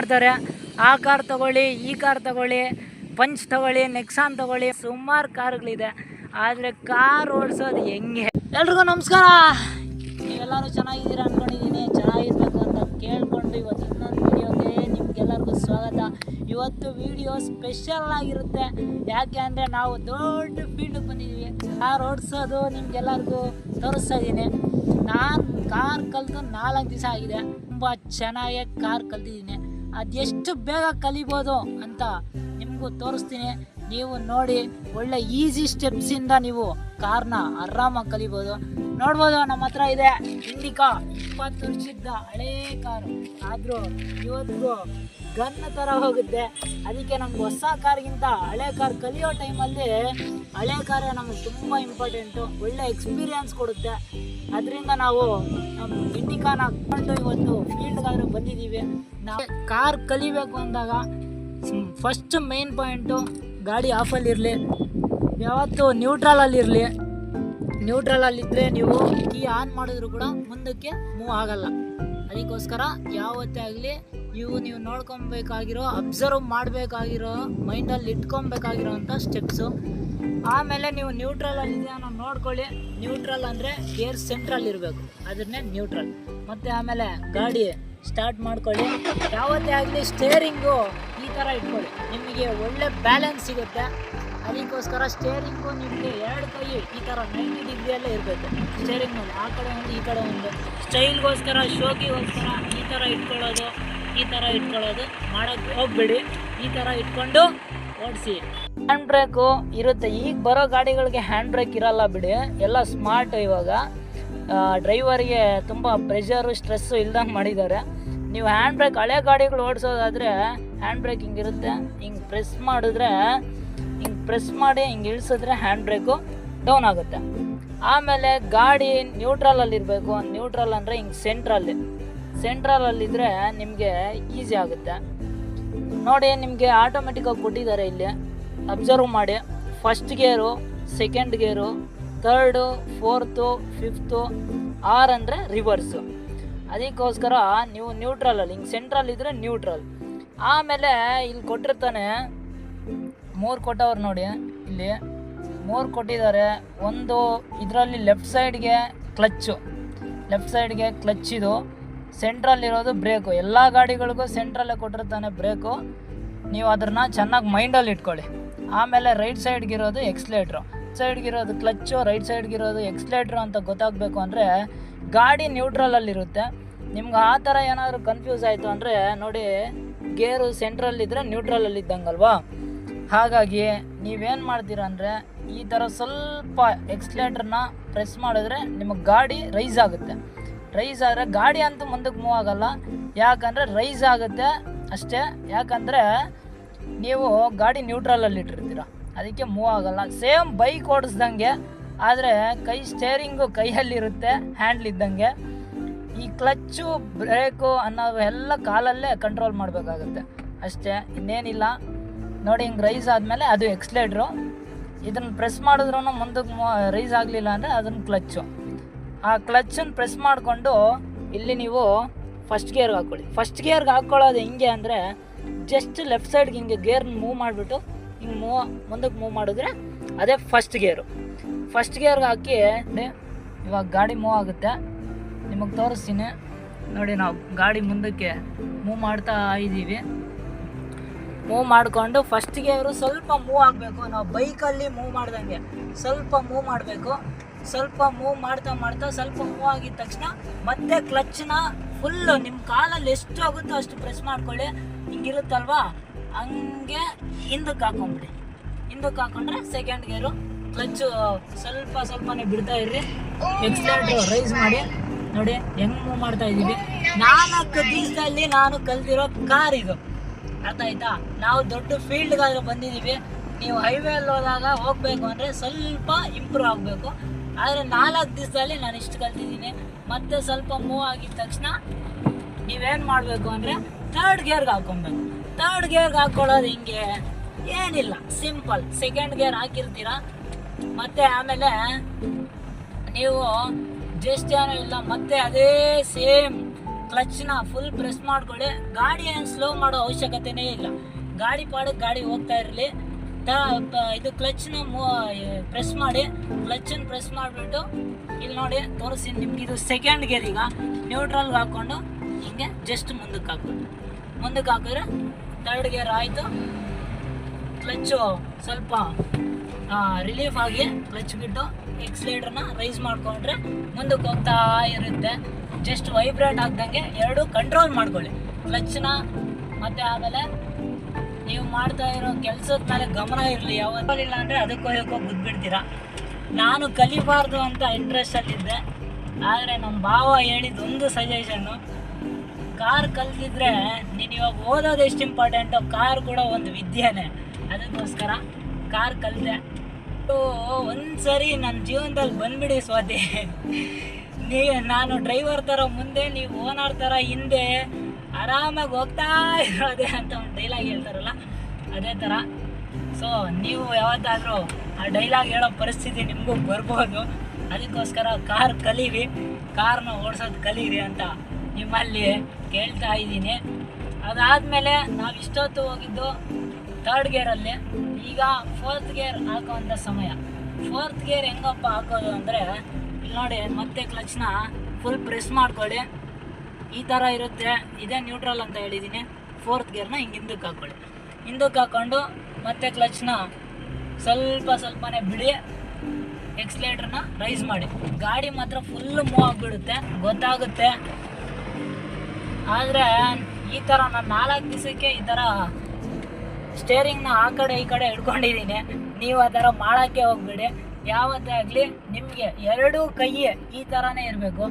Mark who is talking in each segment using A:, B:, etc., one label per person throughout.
A: ಮಾಡ್ತಾರೆ. ಆ ಕಾರ್ ತಗೊಳ್ಳಿ, ಈ ಕಾರ್ ತಗೊಳ್ಳಿ, ಪಂಚ್ ತಗೊಳ್ಳಿ ನೆಕ್ಸಾನ್ ತಗೊಳ್ಳಿ, ಸುಮಾರು ಕಾರ್ಗಳಿದೆ. ಆದರೆ ಕಾರ್ ಓಡಿಸೋದು ಹೆಂಗೆ? ಎಲ್ರಿಗೂ ನಮಸ್ಕಾರ. ನೀವೆಲ್ಲರೂ ಚೆನ್ನಾಗಿದ್ದೀರಾ ಅಂದ್ಕೊಂಡಿದ್ದೀನಿ ಚೆನ್ನಾಗಿರ್ಬೇಕು ಅಂತ ಕೇಳ್ಕೊಂಡು ಇವತ್ತು ಇನ್ನೊಂದು ವಿಡಿಯೋಗೆ ನಿಮ್ಗೆಲ್ಲರಿಗೂ ಸ್ವಾಗತ. ಇವತ್ತು ವಿಡಿಯೋ ಸ್ಪೆಷಲ್ ಆಗಿರುತ್ತೆ. ಯಾಕೆ ಅಂದರೆ ನಾವು ದೊಡ್ಡ ಫೀಲ್ಡಿಗೆ ಬಂದಿದ್ದೀವಿ. ಕಾರ್ ಓಡಿಸೋದು ನಿಮ್ಗೆಲ್ಲರಿಗೂ ತೋರಿಸ್ತಾ ನಾನು ಕಾರ್ ಕಲಿತು ನಾಲ್ಕು ದಿವಸ ಆಗಿದೆ. ತುಂಬ ಚೆನ್ನಾಗಿ ಕಾರ್ ಕಲ್ತಿದ್ದೀನಿ. ಅದೆಷ್ಟು ಬೇಗ ಕಲಿಬೋದು ಅಂತ ನಿಮಗೂ ತೋರಿಸ್ತೀನಿ. ನೀವು ನೋಡಿ ಒಳ್ಳೆ ಈಸಿ ಸ್ಟೆಪ್ಸಿಂದ ನೀವು ಕಾರ್ನ ಆರಾಮಾಗಿ ಕಲಿಬೋದು. ನೋಡ್ಬೋದು ನಮ್ಮ ಹತ್ರ ಇದೆ ಇಂಡಿಕಾ ಇಪ್ಪತ್ತು ವರ್ಷದ ಹಳೇ ಕಾರು ಆದರೂ ಇವತ್ತಿಗೂ ಗನ್ ಥರ ಹೋಗುತ್ತೆ. ಅದಕ್ಕೆ ನಮ್ಗೆ ಹೊಸ ಕಾರ್ಗಿಂತ ಹಳೆ ಕಾರ್ ಕಲಿಯೋ ಟೈಮಲ್ಲಿ ಹಳೆ ಕಾರೇ ನಮಗೆ ತುಂಬ ಇಂಪಾರ್ಟೆಂಟು ಒಳ್ಳೆ ಎಕ್ಸ್ಪೀರಿಯನ್ಸ್ ಕೊಡುತ್ತೆ. ಅದರಿಂದ ನಾವು ನಮ್ಮ ಇಂಡಿಕಾನ ಹಾಕ್ಕೊಂಡು ಇವತ್ತು ಫೀಲ್ಡ್ಗಾದ್ರೂ ಬಂದಿದ್ದೀವಿ ನಾವು ಕಾರ್ ಕಲಿಬೇಕು ಅಂದಾಗ ಫಸ್ಟ್ ಮೇನ್ ಪಾಯಿಂಟು ಗಾಡಿ ಆಫಲ್ಲಿರಲಿ. ಯಾವತ್ತೂ ನ್ಯೂಟ್ರಲಲ್ಲಿರಲಿ. ನ್ಯೂಟ್ರಲಲ್ಲಿದ್ದರೆ ನೀವು ಕೀ ಆನ್ ಮಾಡಿದ್ರು ಕೂಡ ಮುಂದಕ್ಕೆ ಮೂವ್ ಆಗಲ್ಲ. ಅದಕ್ಕೋಸ್ಕರ ಯಾವತ್ತೇ ಆಗಲಿ ಇವು ನೀವು ನೋಡ್ಕೊಬೇಕಾಗಿರೋ, ಅಬ್ಸರ್ವ್ ಮಾಡಬೇಕಾಗಿರೋ, ಮೈಂಡಲ್ಲಿ ಇಟ್ಕೊಬೇಕಾಗಿರೋ ಅಂಥ ಸ್ಟೆಪ್ಸು. ಆಮೇಲೆ ನೀವು ನ್ಯೂಟ್ರಲಲ್ಲಿ ಇದೆಯಾ ನೋಡ್ಕೊಳ್ಳಿ. ನ್ಯೂಟ್ರಲ್ ಅಂದರೆ ಗೇರ್ ಸೆಂಟ್ರಲ್ ಇರಬೇಕು. ಅದನ್ನೇ ನ್ಯೂಟ್ರಲ್. ಮತ್ತು ಆಮೇಲೆ ಗಾಡಿ ಸ್ಟಾರ್ಟ್ ಮಾಡ್ಕೊಳ್ಳಿ. ಯಾವತ್ತೇ ಆಗಲಿ ಸ್ಟೇರಿಂಗು ಥರ ಇಟ್ಕೊಳ್ಳಿ. ನಿಮಗೆ ಒಳ್ಳೆ ಬ್ಯಾಲೆನ್ಸ್ ಸಿಗುತ್ತೆ. ಅದಕ್ಕೋಸ್ಕರ ಸ್ಟೇರಿಂಗು ನಿಮಗೆ ಎರಡು ಕೈ ಈ ಥರ ನೈಂಟಿ ಡಿಗ್ರಿಯಲ್ಲೇ ಇರಬೇಕು. ಸ್ಟೇರಿಂಗ್ ಮೇಲೆ. ಆ ಕಡೆ ಒಂದು, ಈ ಕಡೆ ಒಂದು. ಸ್ಟೈಲ್ಗೋಸ್ಕರ ಶೋಕಿಗೋಸ್ಕರ ಈ ಥರ ಇಟ್ಕೊಳ್ಳೋದು, ಈ ಥರ ಇಟ್ಕೊಳ್ಳೋದು ಮಾಡೋಕ್ಕೆ ಹೋಗ್ಬಿಡಿ. ಈ ಥರ ಇಟ್ಕೊಂಡು ಓಡಿಸಿ. ಹ್ಯಾಂಡ್ ಬ್ರೇಕು ಇರುತ್ತೆ. ಈಗ ಬರೋ ಗಾಡಿಗಳಿಗೆ ಹ್ಯಾಂಡ್ ಬ್ರೇಕ್ ಇರಲ್ಲ ಬಿಡಿ. ಎಲ್ಲ ಸ್ಮಾರ್ಟ್ ಇವಾಗ. ಡ್ರೈವರ್ಗೆ ತುಂಬ ಪ್ರೆಷರು ಸ್ಟ್ರೆಸ್ಸು ಇಲ್ದಂಗೆ ಮಾಡಿದ್ದಾರೆ. ನೀವು ಹ್ಯಾಂಡ್ ಬ್ರೇಕ್ ಹಳೆ ಗಾಡಿಗಳು ಓಡಿಸೋದಾದರೆ ಹ್ಯಾಂಡ್ ಬ್ರೇಕ್ ಹಿಂಗಿರುತ್ತೆ ಹಿಂಗೆ ಪ್ರೆಸ್ ಮಾಡಿದ್ರೆ, ಹಿಂಗೆ ಪ್ರೆಸ್ ಮಾಡಿ ಹಿಂಗೆ ಇಳಿಸಿದ್ರೆ ಹ್ಯಾಂಡ್ ಬ್ರೇಕು ಡೌನ್ ಆಗುತ್ತೆ. ಆಮೇಲೆ ಗಾಡಿ ನ್ಯೂಟ್ರಲಲ್ಲಿರಬೇಕು ನ್ಯೂಟ್ರಲ್ ಅಂದರೆ ಹಿಂಗೆ ಸೆಂಟ್ರಲ್ಲಿ ಸೆಂಟ್ರಲಲ್ಲಿದ್ದರೆ ನಿಮಗೆ ಈಸಿ ಆಗುತ್ತೆ. ನೋಡಿ, ನಿಮಗೆ ಆಟೋಮೆಟಿಕ್ಕಾಗಿ ಕೊಟ್ಟಿದ್ದಾರೆ ಇಲ್ಲಿ. ಅಬ್ಸರ್ವ್ ಮಾಡಿ. First gear second gear third fourth fifth R ಅಂದರೆ ರಿವರ್ಸು ಅದಕ್ಕೋಸ್ಕರ ನೀವು ನ್ಯೂಟ್ರಲಲ್ಲಿ ಹಿಂಗೆ ಸೆಂಟ್ರಲ್ ಇದ್ದರೆ ನ್ಯೂಟ್ರಲ್ ಆಮೇಲೆ ಇಲ್ಲಿ ಕೊಟ್ಟಿರ್ತಾನೆ. ಮೂರು ಕೊಟ್ಟವ್ರು ನೋಡಿ ಇಲ್ಲಿ. ಮೂರು ಕೊಟ್ಟಿದ್ದಾರೆ. ಒಂದು ಇದರಲ್ಲಿ ಲೆಫ್ಟ್ ಸೈಡ್ಗೆ ಕ್ಲಚ್ಚು ಲೆಫ್ಟ್ ಸೈಡ್ಗೆ ಕ್ಲಚ್ ಇದು. ಸೆಂಟ್ರಲ್ ಇರೋದು ಬ್ರೇಕು ಎಲ್ಲ ಗಾಡಿಗಳಿಗೂ ಸೆಂಟ್ರಲ್ಲೇ ಕೊಟ್ಟಿರ್ತಾನೆ ಬ್ರೇಕು ನೀವು ಅದನ್ನ ಚೆನ್ನಾಗಿ ಮೈಂಡಲ್ಲಿ ಇಟ್ಕೊಳ್ಳಿ. ಆಮೇಲೆ ರೈಟ್ ಸೈಡ್ಗಿರೋದು ಎಕ್ಸ್ಲೇಟ್ರು ಸೈಡ್ಗಿರೋದು ಕ್ಲಚ್ಚು ರೈಟ್ ಸೈಡ್ಗಿರೋದು ಎಕ್ಸ್ಲೇಟ್ರು ಅಂತ ಗೊತ್ತಾಗಬೇಕು ಅಂದರೆ ಗಾಡಿ ನ್ಯೂಟ್ರಲಲ್ಲಿರುತ್ತೆ ನಿಮ್ಗೆ ಆ ಥರ ಏನಾದರೂ ಕನ್ಫ್ಯೂಸ್ ಆಯಿತು ಅಂದರೆ ನೋಡಿ ಗೇರು ಸೆಂಟ್ರಲ್ಲಿದ್ದರೆ ನ್ಯೂಟ್ರಲಲ್ಲಿ ಇದ್ದಂಗಲ್ವಾ? ಹಾಗಾಗಿ ನೀವೇನು ಮಾಡ್ತೀರಾ ಅಂದರೆ ಈ ಥರ ಸ್ವಲ್ಪ ಎಕ್ಸ್ಲೇಟ್ರನ್ನ ಪ್ರೆಸ್ ಮಾಡಿದ್ರೆ ನಿಮಗೆ ಗಾಡಿ ರೈಸ್ ಆಗುತ್ತೆ. ರೈಸ್ ಆದರೆ ಗಾಡಿ ಅಂತೂ ಮುಂದಕ್ಕೆ ಮೂವ್ ಆಗಲ್ಲ. ಯಾಕಂದರೆ ರೈಸ್ ಆಗುತ್ತೆ ಅಷ್ಟೇ. ಯಾಕಂದರೆ ನೀವು ಗಾಡಿ ನ್ಯೂಟ್ರಲಲ್ಲಿ ಇಟ್ಟಿರ್ತೀರ. ಅದಕ್ಕೆ ಮೂವ್ ಆಗಲ್ಲ. ಸೇಮ್ ಬೈಕ್ ಓಡಿಸ್ದಂಗೆ, ಆದರೆ ಕೈ ಸ್ಟೇರಿಂಗು ಕೈಯಲ್ಲಿರುತ್ತೆ ಹ್ಯಾಂಡ್ಲ್ ಇದ್ದಂಗೆ. ಈ ಕ್ಲಚ್ಚು, ಬ್ರೇಕು ಎಲ್ಲ ಕಾಲಲ್ಲೇ ಕಂಟ್ರೋಲ್ ಮಾಡಬೇಕಾಗುತ್ತೆ. ಅಷ್ಟೇ, ಇನ್ನೇನಿಲ್ಲ. ನೋಡಿ, ಹಿಂಗೆ ರೈಸ್ ಆದಮೇಲೆ ಅದು ಎಕ್ಸ್ಲೇಟ್ರು ಇದನ್ನು ಪ್ರೆಸ್ ಮಾಡಿದ್ರೂ ಮುಂದಕ್ಕೆ ರೈಸ್ ಆಗಲಿಲ್ಲ ಅಂದರೆ ಅದನ್ನು ಕ್ಲಚ್ಚು ಆ ಕ್ಲಚ್ಚನ್ನು ಪ್ರೆಸ್ ಮಾಡಿಕೊಂಡು ಇಲ್ಲಿ ನೀವು ಫಸ್ಟ್ ಗೇರ್ಗೆ ಹಾಕ್ಕೊಳ್ಳಿ ಫಸ್ಟ್ ಗೇರ್ಗೆ ಹಾಕ್ಕೊಳ್ಳೋದು ಹಿಂಗೆ ಅಂದರೆ ಜಸ್ಟ್ ಲೆಫ್ಟ್ ಸೈಡ್ಗೆ ಹಿಂಗೆ ಗೇರ್ನ ಮೂವ್ ಮಾಡಿಬಿಟ್ಟು ಹಿಂಗೆ ಮೂವ್ ಮುಂದಕ್ಕೆ ಮೂವ್ ಮಾಡಿದ್ರೆ ಅದೇ ಫಸ್ಟ್ ಗೇರು ಫಸ್ಟ್ ಗೇರ್ಗೆ ಹಾಕಿ, ಇವಾಗ ಗಾಡಿ ಮೂವ್ ಆಗುತ್ತೆ. ನಿಮಗೆ ತೋರಿಸ್ತೀನಿ. ನೋಡಿ ನಾವು ಗಾಡಿ ಮುಂದಕ್ಕೆ ಮೂವ್ ಮಾಡ್ತಾ ಇದ್ದೀವಿ ಮೂವ್ ಮಾಡಿಕೊಂಡು ಫಸ್ಟ್ ಗೇರು ಸ್ವಲ್ಪ ಮೂವ್ ಆಗಬೇಕು. ನಾವು ಬೈಕಲ್ಲಿ ಮೂವ್ ಮಾಡ್ದಂಗೆ. ಸ್ವಲ್ಪ ಮೂವ್ ಮಾಡಬೇಕು. ಸ್ವಲ್ಪ ಮೂವ್ ಮಾಡ್ತಾ ಮಾಡ್ತಾ ಸ್ವಲ್ಪ ಮೂವ್ ಆಗಿದ ತಕ್ಷಣ ಮತ್ತೆ ಕ್ಲಚ್ನ ಫುಲ್ಲು ನಿಮ್ಮ ಕಾಲಲ್ಲಿ ಎಷ್ಟು ಆಗುತ್ತೋ ಅಷ್ಟು ಪ್ರೆಸ್ ಮಾಡ್ಕೊಳ್ಳಿ. ಹಿಂಗಿರುತ್ತಲ್ವಾ? ಹಂಗೆ ಹಿಂದಕ್ಕೆ ಹಾಕೊಂಬಿಡಿ. ಹಿಂದಕ್ಕೆ ಹಾಕೊಂಡ್ರೆ ಸೆಕೆಂಡ್ ಗೇರು ಕ್ಲಚ್ಚು ಸ್ವಲ್ಪ ಸ್ವಲ್ಪನೇ ಬಿಡ್ತಾ ಇರ್ರಿ. ಎಕ್ಸ್ಟ್ರಾ ರೈಸ್ ಮಾಡಿ. ನೋಡಿ, ಹೆಂಗ್ ಮೂವ್ ಮಾಡ್ತಾ ಇದೀವಿ ನಾಲ್ಕು ದಿನದಲ್ಲಿ ನಾನು ಕಲ್ತಿರೋ ಕಾರ್ ಇದು. ಅರ್ಥ ಆಯ್ತಾ? ನಾವು ದೊಡ್ಡ ಫೀಲ್ಡ್ಗಾದ್ರೆ ಬಂದಿದ್ದೀವಿ. ನೀವು ಹೈವೇ ಅಲ್ಲಿ ಹೋದಾಗ ಹೋಗ್ಬೇಕು ಅಂದರೆ ಸ್ವಲ್ಪ ಇಂಪ್ರೂವ್ ಆಗಬೇಕು. ಆದರೆ ನಾಲ್ಕು ದಿವಸದಲ್ಲಿ ನಾನು ಇಷ್ಟು ಕಲ್ತಿದ್ದೀನಿ. ಮತ್ತೆ ಸ್ವಲ್ಪ ಮೂವ್ ಆಗಿದ ತಕ್ಷಣ ನೀವೇನು ಮಾಡಬೇಕು ಅಂದರೆ ಥರ್ಡ್ ಗೇರ್ಗೆ ಹಾಕೊಬೇಕು. ಥರ್ಡ್ ಗೇರ್ಗೆ ಹಾಕೊಳ್ಳೋದು ಹಿಂಗೆ ಏನಿಲ್ಲ. ಸಿಂಪಲ್ ಸೆಕೆಂಡ್ ಗೇರ್ ಹಾಕಿರ್ತೀರ? ಮತ್ತೆ ಆಮೇಲೆ ನೀವು ಏನೂ ಇಲ್ಲ, ಮತ್ತೆ ಅದೇ ಸೇಮ್ ಕ್ಲಚ್ನ ಫುಲ್ ಪ್ರೆಸ್ ಮಾಡ್ಕೊಳ್ಳಿ. ಗಾಡಿ ಏನು ಸ್ಲೋ ಮಾಡೋ ಅವಶ್ಯಕತೆನೇ ಇಲ್ಲ. ಗಾಡಿ ಪಾಡಕ್ಕೆ ಗಾಡಿ ಹೋಗ್ತಾ ಇರಲಿ. ತ ಇದು ಕ್ಲಚ್ನ ಪ್ರೆಸ್ ಮಾಡಿ. ಕ್ಲಚ್ಚನ್ನು ಪ್ರೆಸ್ ಮಾಡಿಬಿಟ್ಟು ಇಲ್ಲಿ ನೋಡಿ ತೋರಿಸಿ ನಿಮ್ಗೆ. ಇದು ಸೆಕೆಂಡ್ ಗೇರ್ ಈಗ. ನ್ಯೂಟ್ರಲ್ಗೆ ಹಾಕ್ಕೊಂಡು ಹಿಂಗೆ ಜಸ್ಟ್ ಮುಂದಕ್ಕೆ ಹಾಕೋದು ಮುಂದಕ್ಕೆ ಹಾಕಿದ್ರೆ ತರ್ಡ್ ಗೇರ್ ಆಯಿತು. ಕ್ಲಚ್ಚು ಸ್ವಲ್ಪ ರಿಲೀಫ್ ಆಗಿ ಕ್ಲಚ್ ಬಿಟ್ಟು ಎಕ್ಸ್ಲೇಟರ್ನ ರೈಸ್ ಮಾಡಿಕೊಂಡ್ರೆ ಮುಂದಕ್ಕೆ ಹೋಗ್ತಾ ಇರುತ್ತೆ. ಜಸ್ಟ್ ವೈಬ್ರೇಟ್ ಆಗ್ದಂಗೆ ಎರಡು ಕಂಟ್ರೋಲ್ ಮಾಡ್ಕೊಳ್ಳಿ. ಕ್ಲಚ್ನ ಮತ್ತೆ ಆಮೇಲೆ ನೀವು ಮಾಡ್ತಾ ಇರೋ ಕೆಲಸದ ಮೇಲೆ ಗಮನ ಇರಲಿ. ಯಾವತ್ತಿಲ್ಲ ಅಂದರೆ ಅದಕ್ಕೆ ಹೋಗೋ ಬಿದ್ದುಬಿಡ್ತೀರಾ ನಾನು ಕಲಿಬಾರ್ದು ಅಂತ ಇಂಟ್ರೆಸ್ಟಲ್ಲಿದ್ದೆ ಆದರೆ ನಮ್ಮ ಭಾವ ಹೇಳಿದ ಒಂದು ಸಜೆಷನ್ನು ಕಾರ್ ಕಲ್ತಿದ್ರೆ ನೀನು ಇವಾಗ ಓದೋದು ಎಷ್ಟು ಇಂಪಾರ್ಟೆಂಟು ಕಾರ್ ಕೂಡ ಒಂದು ವಿದ್ಯೆನೇ. ಅದಕ್ಕೋಸ್ಕರ ಕಾರ್ ಕಲಿತೆ. ಒಂದ್ಸರಿ ನನ್ನ ಜೀವನದಲ್ಲಿ ಬಂದ್ಬಿಡಿ ಸ್ವಾತಿ. ನೀ, ನಾನು ಡ್ರೈವರ್ ಥರ ಮುಂದೆ, ನೀವು ಓನರ್ ಥರ ಹಿಂದೆ ಆರಾಮಾಗಿ ಹೋಗ್ತಾ ಇರೋದೆ ಅಂತ ಒಂದು ಡೈಲಾಗ್ ಹೇಳ್ತಾರಲ್ಲ, ಅದೇ ಥರ. ಸೊ ನೀವು ಯಾವತ್ತಾದರೂ ಆ ಡೈಲಾಗ್ ಹೇಳೋ ಪರಿಸ್ಥಿತಿ ನಿಮಗೂ ಬರ್ಬೋದು. ಅದಕ್ಕೋಸ್ಕರ ಕಾರ್ ಕಲೀರಿ ಕಾರ್ನ ಓಡಿಸೋದು ಕಲೀರಿ ಅಂತ ನಿಮ್ಮಲ್ಲಿ ಕೇಳ್ತಾ ಇದ್ದೀನಿ. ಅದಾದಮೇಲೆ ನಾವು ಇಷ್ಟೊತ್ತು ಹೋಗಿದ್ದು ಥರ್ಡ್ ಗೇರಲ್ಲಿ ಈಗ ಫೋರ್ತ್ ಗೇರ್ ಹಾಕೋವಂಥ ಸಮಯ. ಫೋರ್ತ್ ಗೇರ್ ಹೆಂಗಪ್ಪ ಹಾಕೋದು ಅಂದರೆ, ಇಲ್ಲಿ ನೋಡಿ ಮತ್ತೆ ಕ್ಲಚ್ನ ಫುಲ್ ಪ್ರೆಸ್ ಮಾಡ್ಕೊಳ್ಳಿ. ಈ ಥರ ಇರುತ್ತೆ. ಇದೇ ನ್ಯೂಟ್ರಲ್ ಅಂತ ಹೇಳಿದ್ದೀನಿ ಫೋರ್ತ್ ಗೇರ್ನ ಹಿಂಗೆ ಹಿಂದಕ್ಕೆ ಹಾಕ್ಕೊಳ್ಳಿ ಹಿಂದಕ್ಕೆ ಹಾಕ್ಕೊಂಡು ಮತ್ತೆ ಕ್ಲಚ್ನ ಸ್ವಲ್ಪ ಸ್ವಲ್ಪನೇ ಬಿಡಿ ಎಕ್ಸ್ಲೇಟ್ರನ್ನ ರೈಸ್ ಮಾಡಿ. ಗಾಡಿ ಮಾತ್ರ ಫುಲ್ ಮೂವ್ ಆಗಿಬಿಡುತ್ತೆ. ಗೊತ್ತಾಗುತ್ತೆ. ಆದರೆ ಈ ಥರ ನಾನು ನಾಲ್ಕು ದಿವಸಕ್ಕೆ ಈ ಥರ ಸ್ಟೇರಿಂಗ್ನ ಆ ಕಡೆ ಈ ಕಡೆ ಹಿಡ್ಕೊಂಡಿದ್ದೀನಿ. ನೀವು ಆ ಥರ ಮಾಡೋಕ್ಕೆ ಹೋಗ್ಬೇಡಿ. ಯಾವತ್ತೇ ಆಗಲಿ ನಿಮಗೆ ಎರಡೂ ಕೈ ಈ ಥರನೇ ಇರಬೇಕು.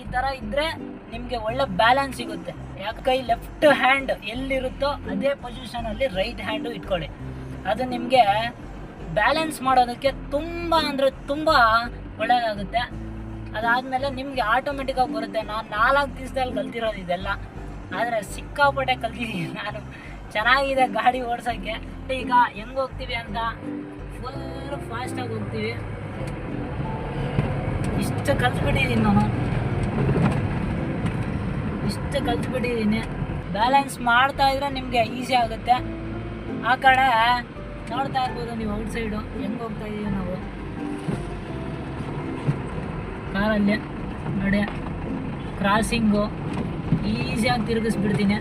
A: ಈ ಥರ ಇದ್ದರೆ ನಿಮಗೆ ಒಳ್ಳೆ ಬ್ಯಾಲೆನ್ಸ್ ಸಿಗುತ್ತೆ. ಯಾಕೆ ಕೈ ಲೆಫ್ಟ್ ಹ್ಯಾಂಡ್ ಎಲ್ಲಿರುತ್ತೋ ಅದೇ ಪೊಸಿಷನಲ್ಲಿ ರೈಟ್ ಹ್ಯಾಂಡು ಇಟ್ಕೊಳ್ಳಿ. ಅದು ನಿಮಗೆ ಬ್ಯಾಲೆನ್ಸ್ ಮಾಡೋದಕ್ಕೆ ತುಂಬ ಅಂದರೆ ತುಂಬ ಒಳ್ಳೆಯದಾಗುತ್ತೆ ಅದಾದಮೇಲೆ ನಿಮಗೆ ಆಟೋಮೆಟಿಕ್ಕಾಗಿ ಬರುತ್ತೆ. ನಾನು ನಾಲ್ಕು ದಿವಸದಲ್ಲಿ ಕಲ್ತಿರೋದು ಇದೆಲ್ಲ. ಆದರೆ ಸಿಕ್ಕಾಪಟ್ಟೆ ಕಲ್ತಿದ್ದೀನಿ ನಾನು. ಚೆನ್ನಾಗಿದೆ ಗಾಡಿ ಓಡ್ಸೋಕ್ಕೆ. ಈಗ ಹೆಂಗೆ ಹೋಗ್ತೀವಿ ಅಂತ ಫುಲ್ ಫಾಸ್ಟಾಗಿ ಹೋಗ್ತೀವಿ. ಇಷ್ಟು ಕಲ್ತ್ಬಿಟ್ಟಿದ್ದೀನಿ ನಾನು. ಇಷ್ಟು ಕಲ್ತ್ಬಿಟ್ಟಿದ್ದೀನಿ ಬ್ಯಾಲೆನ್ಸ್ ಮಾಡ್ತಾ ಇದ್ರೆ ನಿಮಗೆ ಈಸಿ ಆಗುತ್ತೆ. ಆ ಕಡೆ ನೋಡ್ತಾ ಇರ್ಬೋದು ನೀವು ಔಟ್ ಸೈಡು ಹೆಂಗೆ ಹೋಗ್ತಾ ಇದೀವಿ ನಾವು. ಕಾರಲ್ಲಿ, ನೋಡಿ ಕ್ರಾಸಿಂಗು ಈಸಿಯಾಗಿ ತಿರುಗಿಸ್ಬಿಡ್ತೀನಿ.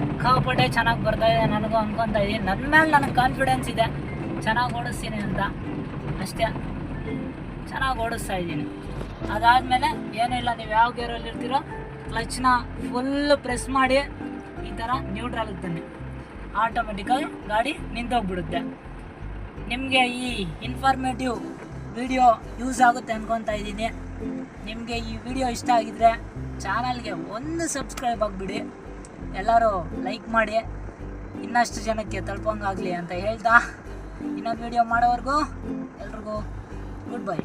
A: ಸಿಕ್ಕಾಪಟ್ಟೆ ಚೆನ್ನಾಗಿ ಬರ್ತಾ ಇದೆ, ನನಗೂ ಅನ್ಕೊತಾ ಇದ್ದೀನಿ ನನ್ನ ಮೇಲೆ ನನಗೆ ಕಾನ್ಫಿಡೆನ್ಸ್ ಇದೆ. ಚೆನ್ನಾಗಿ ಓಡಿಸ್ತೀನಿ ಅಂತ. ಅಷ್ಟೇ. ಚೆನ್ನಾಗಿ ಓಡಿಸ್ತಾ ಇದ್ದೀನಿ ಅದಾದಮೇಲೆ ಏನಿಲ್ಲ ನೀವು ಯಾವ ಗೇರಲ್ಲಿ ಇರ್ತೀರೋ ಕ್ಲಚ್ನ ಫುಲ್ ಪ್ರೆಸ್ ಮಾಡಿ ಈ ಥರ ನ್ಯೂಟ್ರಲ್ಗೆ ತನ್ನಿ ಆಟೋಮೆಟಿಕ್ಕಾಗಿ ಗಾಡಿ ನಿಂತೋಗ್ಬಿಡುತ್ತೆ. ನಿಮಗೆ ಈ ಇನ್ಫಾರ್ಮೇಟಿವ್ ವಿಡಿಯೋ ಯೂಸ್ ಆಗುತ್ತೆ ಅನ್ಕೊತಾ ಇದ್ದೀನಿ ನಿಮಗೆ ಈ ವಿಡಿಯೋ ಇಷ್ಟ ಆಗಿದ್ರೆ ಚಾನಲ್ಗೆ ಒಂದು ಸಬ್ಸ್ಕ್ರೈಬ್ ಆಗಿಬಿಡಿ. ಎಲ್ಲರೂ ಲೈಕ್ ಮಾಡಿ ಇನ್ನಷ್ಟು ಜನಕ್ಕೆ ತಲುಪಂಗಾಗಲಿ ಅಂತ ಹೇಳ್ತಾ ಇನ್ನೊಂದು ವಿಡಿಯೋ ಮಾಡೋವರೆಗೂ ಎಲ್ರಿಗೂ ಗುಡ್ ಬೈ